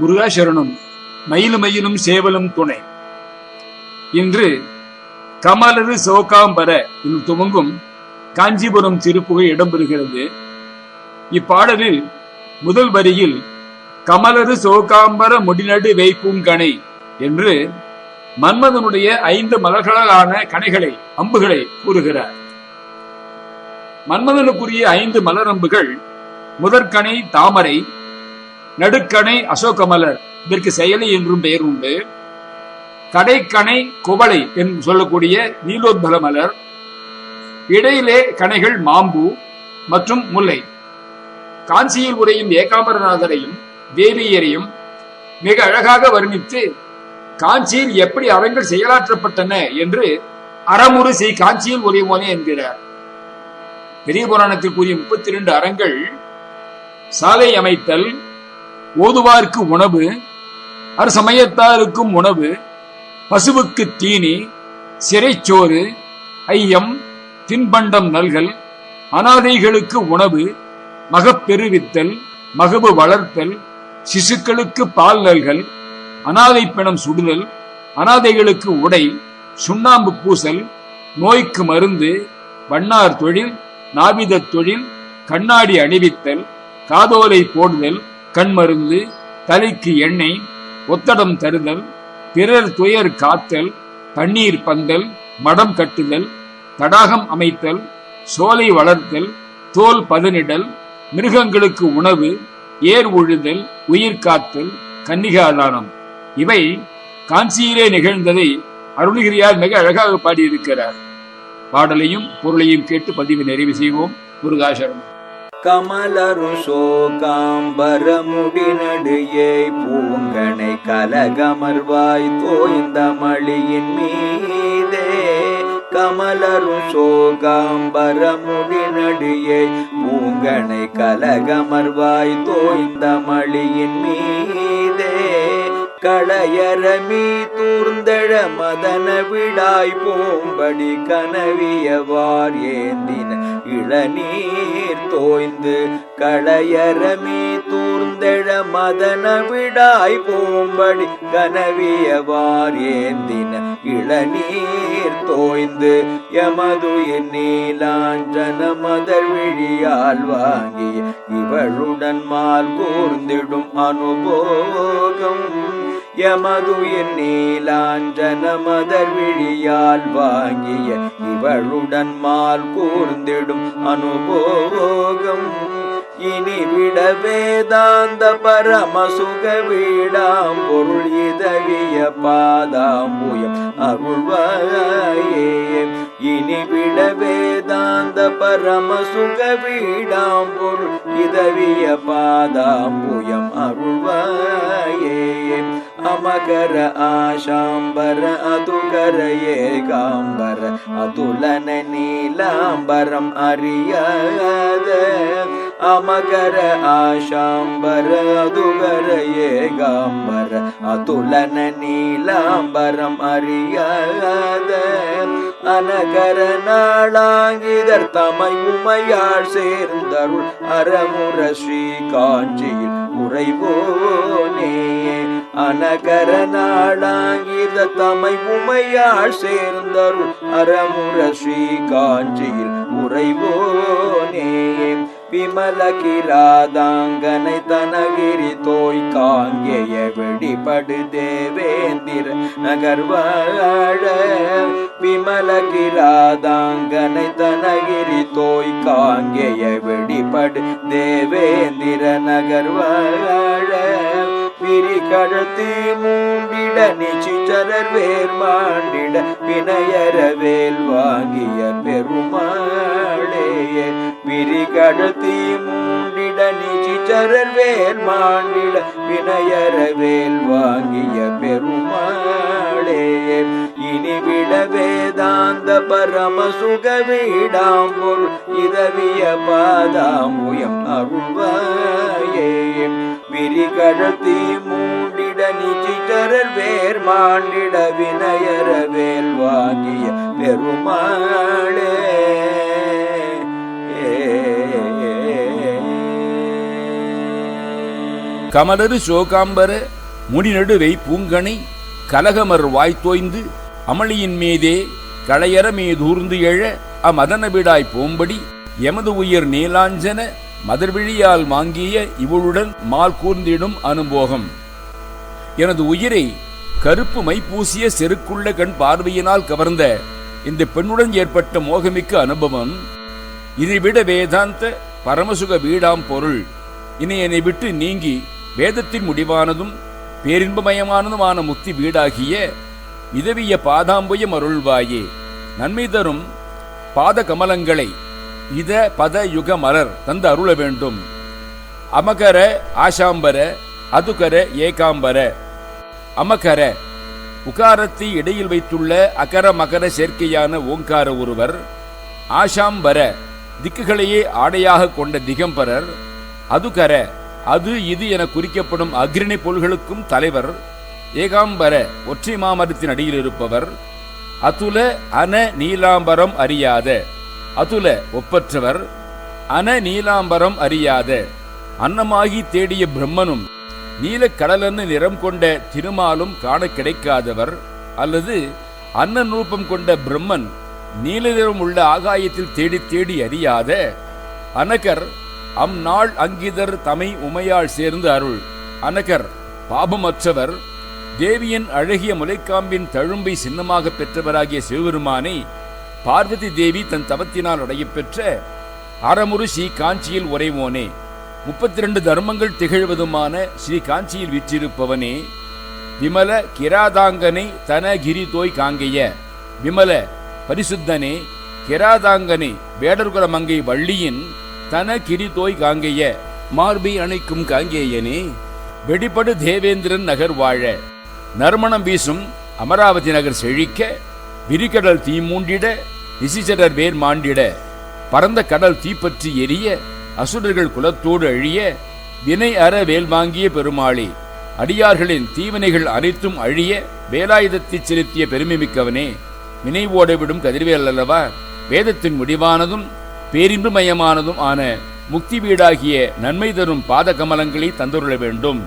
முருகாசரணம் மயிலும் சேவலும் துணை. இன்று கமலரு சோகாம்பர என்று துவங்கும் காஞ்சிபுரம் திருப்புகை இடம்பெறுகிறது. இப்பாடலில் முதல் வரியில் கமலரு சோகாம்பர முடிநடு வைப்பூங்கனை என்று மன்மதனுடைய ஐந்து மலர்களான கணைகளை அம்புகளை கூறுகிறார். மன்மதனுக்குரிய ஐந்து மலரம்புகள் முதற்கணை தாமரை நடுக்கணை அசோகமலர். இதற்கு செயலி என்றும் பெயர் உண்டு. கடைக்கணை குவளை என்று சொல்லக்கூடிய நீலோத்பல மலர் இடையிலே கணைகள் மாம்பு மற்றும் முல்லை. காஞ்சியில் உரையும் ஏகாம்பரநாதரையும் தேவியரையும் மிக அழகாக வர்ணித்து காஞ்சியில் எப்படி அறங்கள் செயலாற்றப்பட்டன என்று அறமுறு ஸ்ரீ காஞ்சியில் உரையுமோனே என்கிறார். பெரிய புராணத்தில் கூறிய முப்பத்தி இரண்டு அறங்கள் சாலை அமைத்தல் ஓதுவார்க்கு உணவு அரசமயத்தாருக்கும் உணவு பசுவுக்கு தீனி சிறைச்சோறு ஐயம் தின்பண்டம் நல்கல் அனாதைகளுக்கு உணவு மகப்பெருவித்தல் மகபு வளர்த்தல் சிசுக்களுக்கு பால் நல்கல் அனாதை பிணம் சுடுதல் அனாதைகளுக்கு உடை சுண்ணாம்பு பூசல் நோய்க்கு மருந்து வண்ணார் தொழில் நாவித தொழில் கண்ணாடி அணிவித்தல் காதோலை போடுதல் கண் மருந்து தலைக்கு எண்ணெய் ஒத்தடம் தருதல் பிறர் துயர் காத்தல் தண்ணீர் பந்தல் மடம் கட்டுதல் தடாகம் அமைத்தல் சோலை வளர்த்தல் தோல் பதனிடல் மிருகங்களுக்கு உணவு ஏர் உழுதல் உயிர் காத்தல் கன்னிகாதானம் இவை காஞ்சியிலே நிகழ்ந்ததை அருணகிரியார் மிக அழகாக பாடியிருக்கிறார். பாடலையும் பொருளையும் கேட்டு பதிவு நிறைவு செய்வோம். முருகாசரணம். கமலருஷோகாம்பரமுடி நடுயே பூங்கனை கலகமர்வாய் தோய்ந்த மளியின் மீதே. கமலருஷோகாம்பரமுடி சோகாம்பரமுடிநடுயே பூங்கனை கலகமர்வாய் தோய்ந்த மளியின் மீதே களயரமி தூர்ந்தழ மதன விடாய் போம்படி கனவியவார் ஏந்தின இளநீர் தோய்ந்து களயரமி தூர்ந்தழ மதன விடாய் போம்படி கனவியவார் ஏந்தின இளநீர் தோய்ந்து எமது நீலாஞ்சன மதர் விழியால் வாங்கி இவளுடன் மால் கூர்ந்திடும் அனுபோகம். எமது நீலாஞ்சன மதர் விழியால் வாங்கிய இவளுடன் மால் கூர்ந்திடும் அனுபோகம். இனி விட வேதாந்த பரமசுக வீடாம் பொருள் இதவிய பாதாம்புயம் அருள்வாயே. இனி விட வேதாந்த பரமசுக வீடாம் பொருள் இதவிய பாதாம்புயம் அருள்வாயே. அமகர ஆஷாம்பர அதுகர ஏகாம்பர அதுலன நீலாம்பரம் அறியாத அமகர ஆஷாம்பர அதுகர ஏகாம்பர அதுலன நீலாம்பரம் அறியாத அனகர நாளாங்கிதர் தமை உமையாள் சேர்ந்தருள் அறமுற ஸ்ரீ காஞ்சியில் உறைவோனே. மாநகர நாளாங்கித தமை உமையாள் சேர்ந்தருள் அறமுற ஸ்ரீ காஞ்சியில் உறைவோனே. விமல கிராதாங்கனை தனகிரி தோய் காங்கேய வெடிபடு தேவேந்திர நகர்வாழ. விமல கிராதாங்கனை தனகிரி தோய் காங்கேய வெடிபடு தேவேந்திர நகர்வாழ. பிரி கழத்து மூண்டிட நிச்சிச்சரர் வேர் மாண்டிட வினையர வேல் வாங்கிய பெருமாளே. பிரி கழத்து மூண்டிட நிச்சிச்சரர் வேல் மாண்டிட வினையர வேல் வாங்கிய பெருமாளே. இனிவிட வேதாந்த பரம சுக வீடாம்பொருள் இதவிய பாதாமுயம் அருள்வாயே. விரிகழத்தி மூண்டிட நிச்சிச்சரர் வேர் மாண்டிட வினயர வேல் வாங்கிய பெருமாளே. கமலரு சோகாம்பர முடிநடுவை பூங்கனை கலகமர் வாய்த்தோய்ந்து அமளியின் மீதே களையற மீதூர்ந்து எழ அமதனவிடாய் போம்படி எமது உயிர் நீலாஞ்சன மதர்விழியால் மாங்கிய இவளுடன் மால் கூர்ந்திடும் அனுபோகம். எனது உயிரை கருப்பு மை பூசிய செருக்குள்ள கண் பார்வையினால் கவர்ந்த இந்த பெண்ணுடன் ஏற்பட்ட மோகமிக்க அனுபவம் இதைவிட வேதாந்த பரமசுக வீடாம் பொருள். இனி என்னை விட்டு நீங்கி வேதத்தின் முடிவானதும் பேரின்பமயமானதுமான முக்தி வீடாகிய இதவிய பாதாம்புயம் அருள்வாயே. நன்மை தரும் பாத கமலங்களை இத பத யுக மலர் தந்து அருள வேண்டும். அமகர ஆசாம்பர அதுகர ஏகாம்பர. அமகர உகாரத்தை இடையில் வைத்துள்ள அகர மகர சேர்க்கையான ஓங்கார ஒருவர் ஆஷாம்பர திக்குகளையே ஆடையாக கொண்ட திகம்பரர் அதுகர அது இது என குறிக்கப்படும் அக்ரிணை பொருள்களுக்கும் தலைவர் ஏகாம்பர ஒற்றை மாமரத்தின் அடியில் இருப்பவர் அதுல அன நீலாம்பரம் அறியாத. அதுல ஒப்பற்றவர் அன நீலாம்பரம் அறியாத அன்னமாகி தேடிய பிரம்மனும் நீலக்கடலன்னு நிறம் கொண்ட திருமாலும் காண கிடைக்காதவர் அல்லது அன்ன ரூபம் கொண்ட பிரம்மன் நீல நிறம் உள்ள ஆகாயத்தில் தேடி தேடி அறியாத அனகர் அம் நாள் அங்கிதர் தமை உமையாள் சேர்ந்து அருள். அனகர் பாபமற்றவர் தேவியின் அழகிய முலைக்காம்பின் தழும்பை சின்னமாக பெற்றவராகிய சிவபெருமானை பார்வதி தேவி தன் தவத்தினால் அடையப் பெற்ற அறமுறு ஸ்ரீ காஞ்சியில் உறைவோனே. முப்பத்தி ரெண்டு தர்மங்கள் திகழ்வதுமான ஸ்ரீ காஞ்சியில் விற்றிருப்பவனே விமல கிராதாங்கனை தன கிரிதோய் காங்கைய விமல பரிசுத்தனே கிராதாங்கனை வேடர்குல மங்கை வள்ளியின் தன கிரிதோய் காங்கைய மார்பை அணைக்கும் காங்கேயனே. வெடிபடு தேவேந்திரன் நகர் வாழ நறுமணம் வீசும் அமராவதி நகர் செழிக்க விரிகடல் தீ மூண்டிட நிசிச்சரர் வேர் மாண்டிட பரந்த கடல் தீப்பற்றி எரிய அசுரர்கள் குலத்தோடு அழிய வினை அற வேல் வாங்கிய பெருமாளே அடியார்களின் தீவினைகள் அனைத்தும் அழிய வேலாயுதத்தை செலுத்திய பெருமை மிக்கவனே வினைவோட விடும் கதிர்வேல் அல்லவா வேதத்தின் முடிவானதும் பேரின்புமயமானதும் ஆன முக்தி வீடாகிய நன்மை தரும் பாத கமலங்களை தந்துருள வேண்டும்.